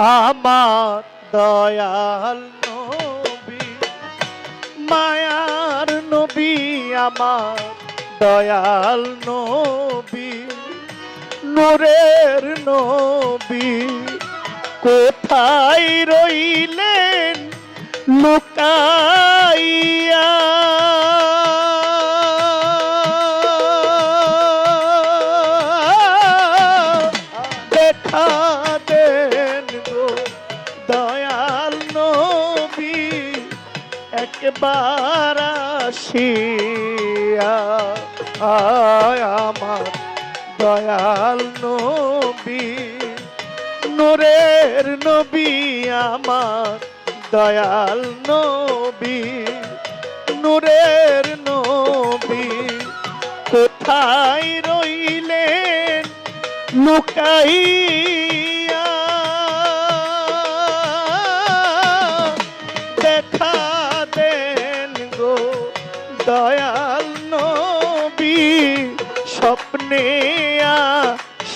আমার দয়াল নবী মায়ার নবী আমার দয়াল নবী নূরের নবী। কোথায় রইলেন? লুকাইয়া একবার আসিয়া আমার দয়াল নবী, নূরের নবী, আমার দয়াল নবী, নূরের নবী, কোথায় রইলেন? লুকাইয়া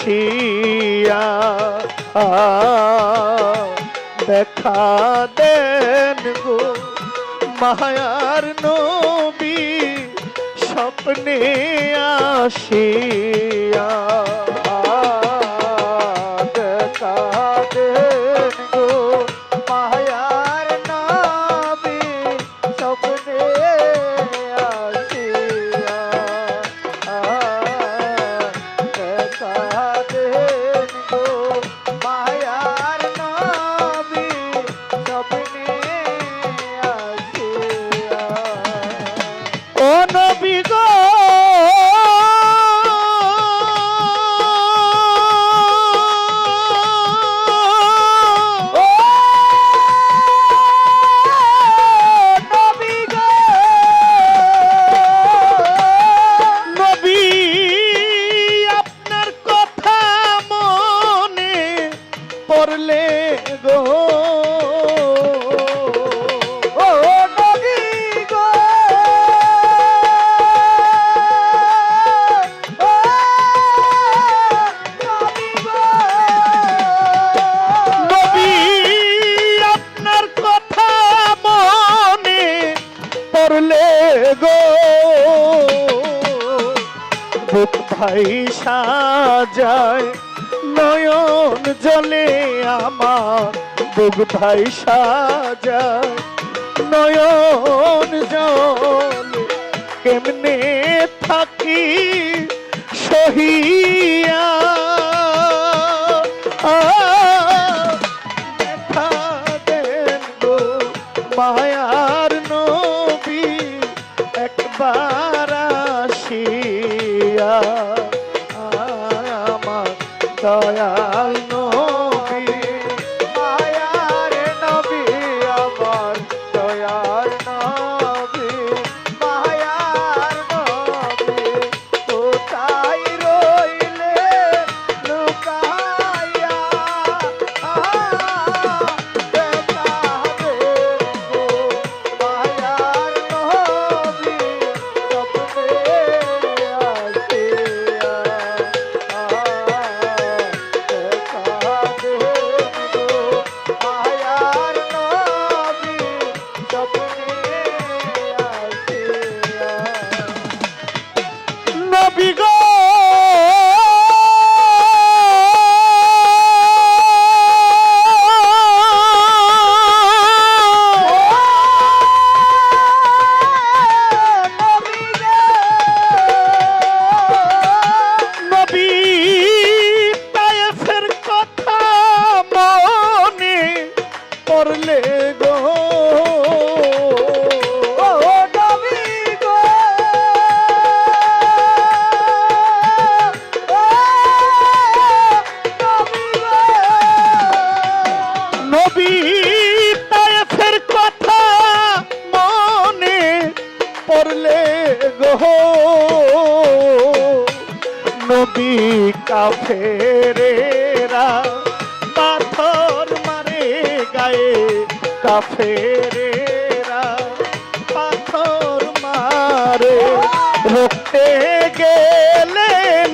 আসিয়া দেখা দেন গো মায়ার নবী স্বপ্নে আসিয়া। বুক যায় নয়ন জলে আমার বুক ভাই যায় নয়ন জল কেমনে থাকি সহিয়া? কাফেরেরা পাথর মারে গায়ে কাফেরেরা পাথর মারে রক্তে গেলেন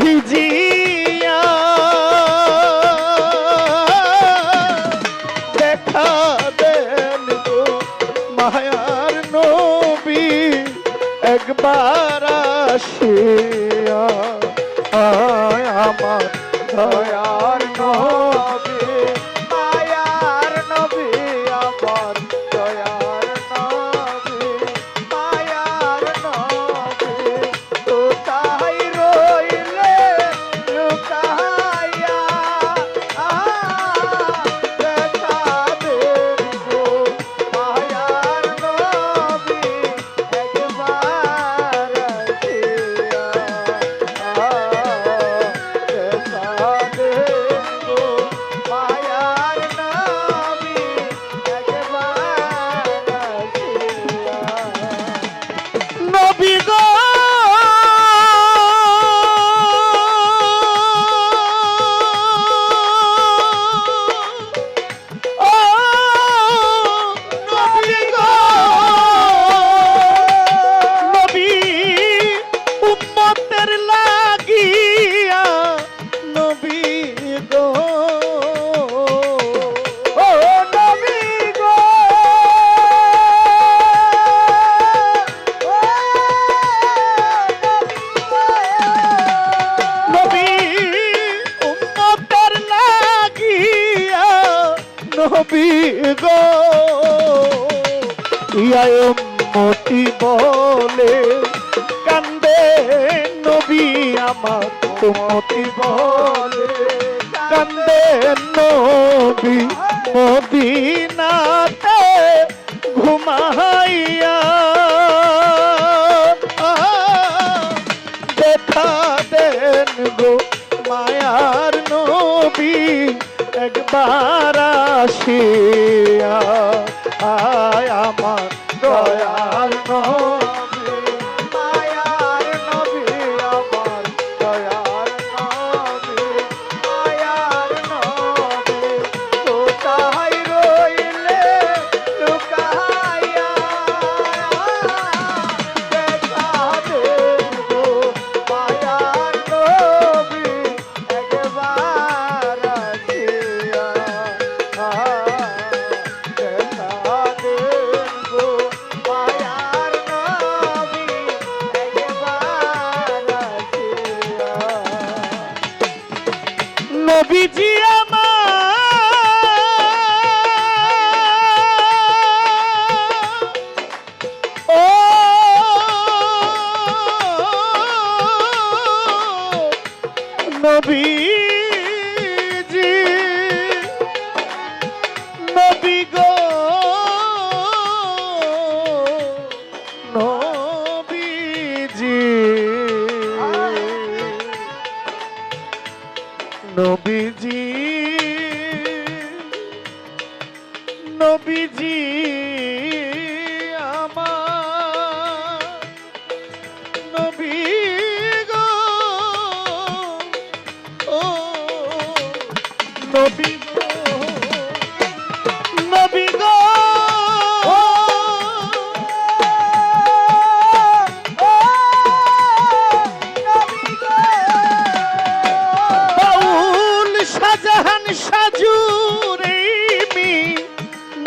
ভিজি দেখা দেন মায়ার নবী, একবার আসে। ইয়া উম্মতি বলে, কান্দে নবী আমার উম্মতি বলে। কান্দে নবী মদিনাতে ঘুমাইয়া, দেখা দেন গো মায়ার নবী, একবার আসিয়া নবীজি নবীজি আমার নবী ও নবী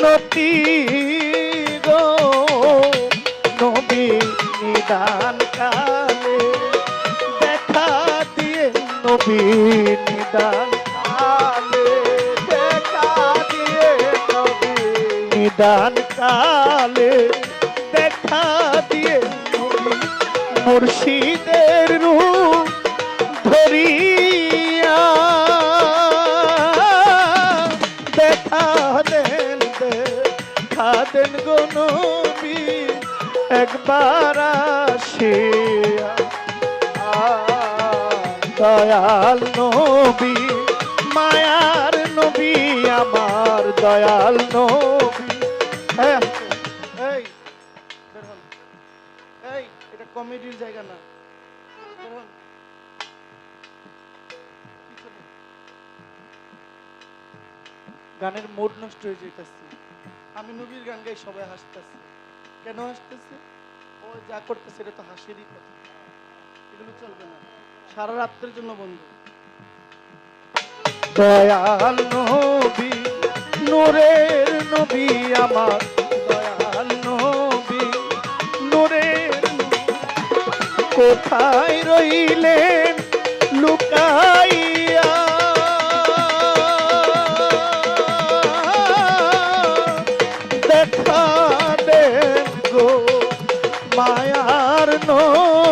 নতি গো, নবী নিদান কালে দেখা দিয়ে নিদান আলে দেখা দিয়ে নিদান কালে দেখা দিয়ে মুর্শিদের রূপ ধরিয়া দেখা দেন গো নবী একবার আসিয়া দয়াল নবী মায়ার নবী আমার দয়াল নবী। হ্যাঁ, এই এই এটা কমেডির জায়গা না। গানের মুড নষ্ট হয়ে যেতেছে আমি নবীর গান গাই সবাই হাসতেছে। কেন হাসতেছে? ও যা করতেছে, এটা তো হাসিরই কথা। এগুলো চলবে না। সারা রাত্রের জন্য বন্ধু। দয়াল নবী, নূরের নবী আমার। দয়াল নবী, নূরের কোথায় রইলেন? লুকা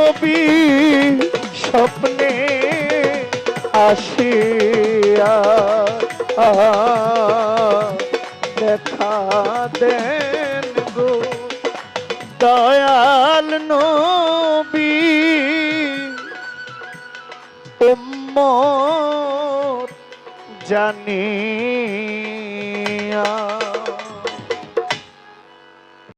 নবী স্বপ্নে আসিয়া দেখা দেন গো দয়াল নবী। উম্মত জানিয়া